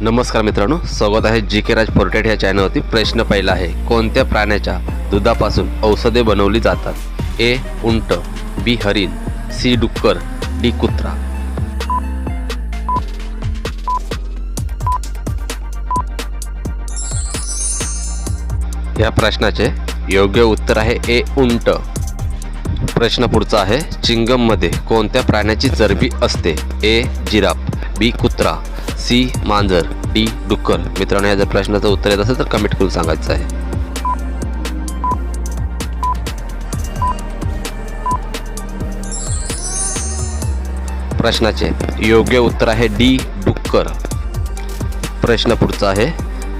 नमस्कार मित्रांनो स्वागत आहे जी के राज फोर्टेट ह्या चॅनलवरती. प्रश्न पहिला आहे कोणत्या प्राण्याच्या दुधापासून औषधे बनवली जातात? ए उंट बी हरिण सी डुक्कर डी कुत्रा. या प्रश्नाचे योग्य उत्तर आहे ए उंट. प्रश्न पुढचा आहे. चिंगममध्ये कोणत्या प्राण्याची चरबी असते? ए जिराफ बी कुत्रा सी मांजर डी डुक्कर मित्रांनो या जर प्रश्नाचं उत्तर येत असेल तर कमेंट करून सांगायचं आहे. प्रश्नाचे. योग्य उत्तर आहे डी डुक्कर प्रश्न पुढचा आहे.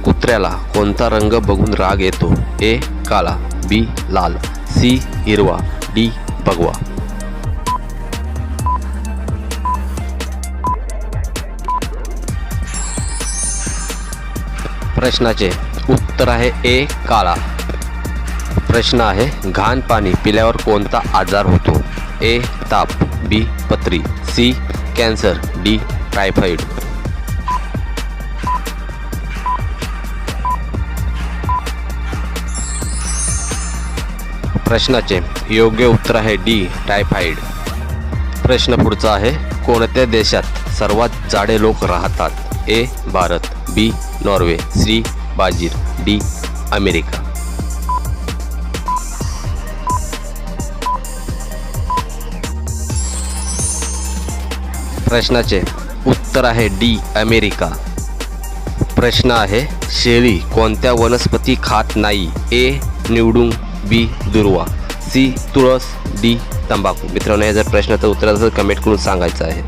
कुत्र्याला कोणता रंग बघून राग येतो? ए काळा बी लाल सी हिरवा डी भगवा प्रश्नाचे उत्तर आहे ए काळा. प्रश्न आहे घाण पाणी पिल्यावर कोणता आजार होतो? ए ताप बी पत्री सी कॅन्सर डी टायफॉईड प्रश्नाचे योग्य उत्तर आहे डी टायफाईड प्रश्न पुढचा आहे कोणत्या देशात सर्वात जाडे लोक राहतात? A Bharat B Norway C बाजीर D America. प्रश्नाचे उत्तर आहे डी अमेरिका. प्रश्न आहे शेळी कोणत्या वनस्पती खात नाही? ए निवडून बी दुर्वा. सी तुळस. डी तंबाखू. मित्रांनो या जर प्रश्नाचं उत्तर असेल कमेंट करून सांगायचं आहे.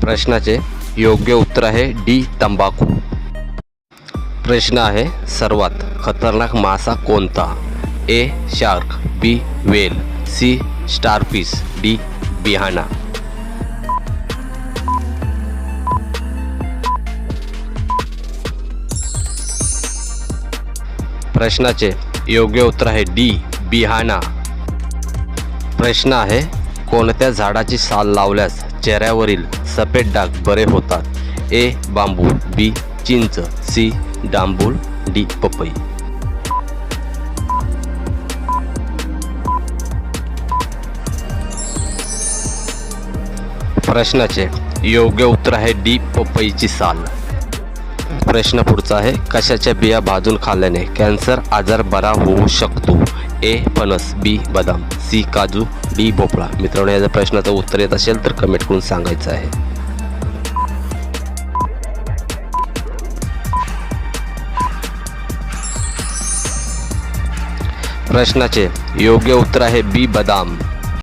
प्रश्नाचे योग्य उत्तर आहे डी तंबाखू. प्रश्न आहे सर्वात खतरनाक मासा कोणता? A shark. B whale. C starfish. D बिहाणा प्रश्नाचे योग्य उत्तर आहे डी बिहाणा प्रश्न आहे कोणत्या झाडाची साल लावल्यास चेहऱ्यावरील सफेद डाग बरे होतात? ए बांबू बी चिंच सी डांबूळ डी पपई. प्रश्नाचे योग्य उत्तर आहे डी पपईची साल. प्रश्न पुढचा आहे कशाच्या बिया भाजून खाल्ल्याने कॅन्सर आजार बरा होऊ शकतो? ए फणस बी बदाम सी काजू डी भोपळा. मित्रांनो या जर प्रश्नाचं उत्तर येत असेल तर कमेंट करून सांगायचं आहे. प्रश्नाचे योग्य उत्तर आहे बी बदाम.